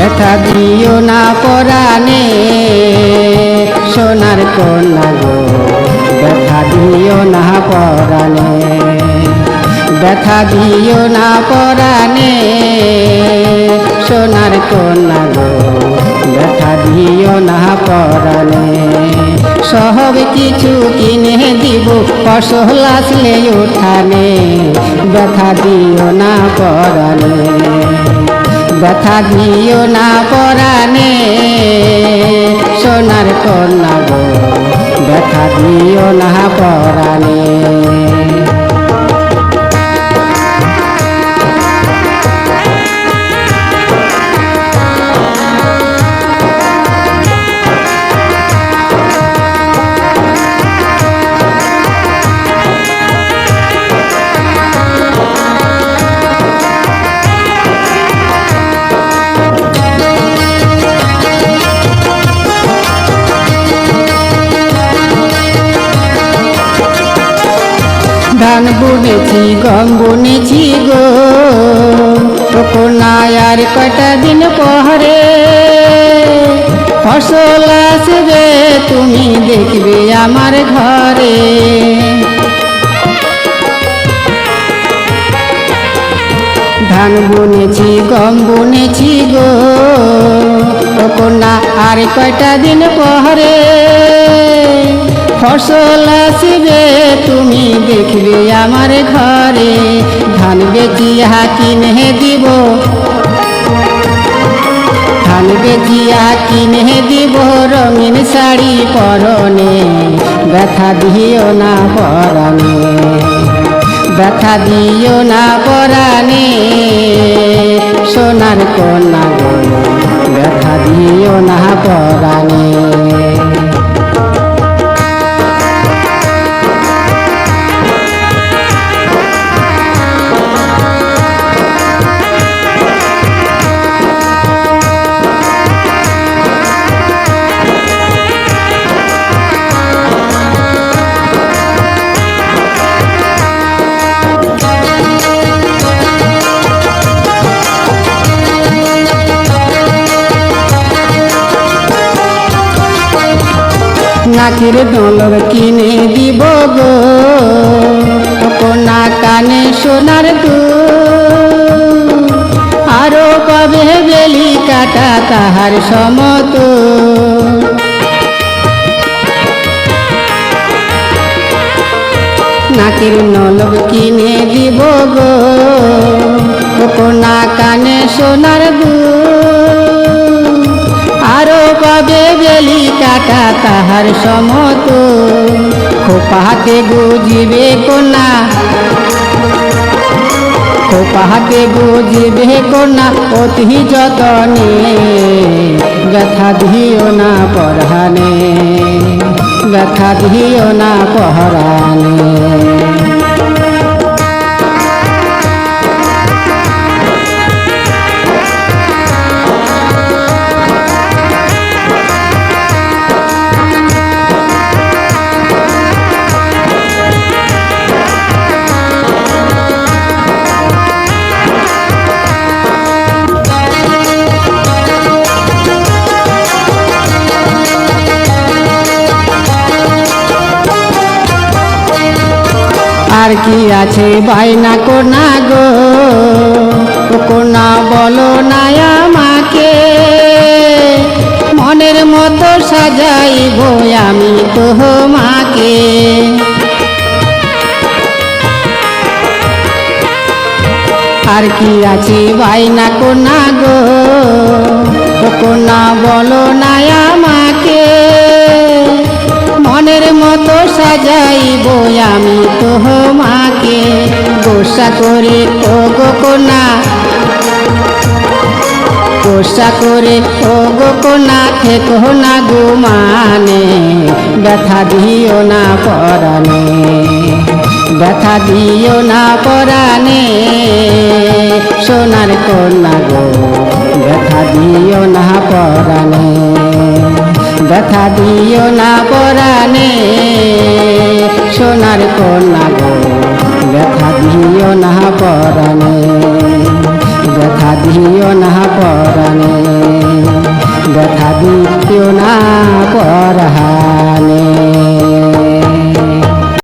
ব্যথা দিও না পরাণে, সোনার কন্যা গো, ব্যথা দিও না পরাণে, ব্যথা দিও না পরাণে, সোনার কন্যা গো, ব্যথা দিও না পরাণে। সব কিছু কিনে দিব, ফসল আসলে উঠানে, ব্যথা দিও না পরাণে। ব্যথা দিও না পরাণে সোনার কন্যা গো ব্যথা দিও না পরাণে। ধান বুনেছি, গম বুনেছি গো। কোনায়ার কটা দিন পরে ফসল আসবে, তুমি দেখবে আমার ঘরে। ধান বুনেছি, গম বুনেছি গো। কোনা আর কয়টা দিন পহরে ফসল আসবে তুমি দেখবে আমার ঘরে। ধান বেচি বেচিয়া কিনে দিব। ধান বেচি বেচিয়া কিনে দিব, রঙিন শাড়ি পরনে। ব্যথা দিও না পরনে। ব্যথা দিও না পরাণে সোনার কন্যা ব্যথা দিও না পরাণে নাকের দলর কিনে দিব গো। কোনা কানে সোনার দু আরও কবে বেলি কাটা তাহার সমত। নাকের নলব কিনে দিব গো। কোনা কানে সোনার দু কবে বেলি কাটা তাহার সমত। খোপাহাতে বুঝিবে কোনা। খোপাহাতে বুঝিবে কোনা, অতি যতনে। ব্যথা দিও না পরহানে, ব্যথা দিও না পহরানে কি আছে বাইনা কোনা গো? কোনা বলো না আমাকে। মনের মতো সাজাইব আমি তো মাকে আর কি আছে বাইনা কোনা গো? কোনা বলো না আমাকে। মনের মতো সাজাইব আমি তো মাকে গোসা করে ও গো কোনা। গোসা করে ও গো কোনা, থেকো না গো মানে। ব্যথা দিও না পরানে ব্যথা দিও না পরানে সোনার কন্যা গো, ব্যথা দিও না পরানে ব্যথা দিও না পরানে সোনার কন্যা গো ব্যথা দিও না পরনে ব্যথা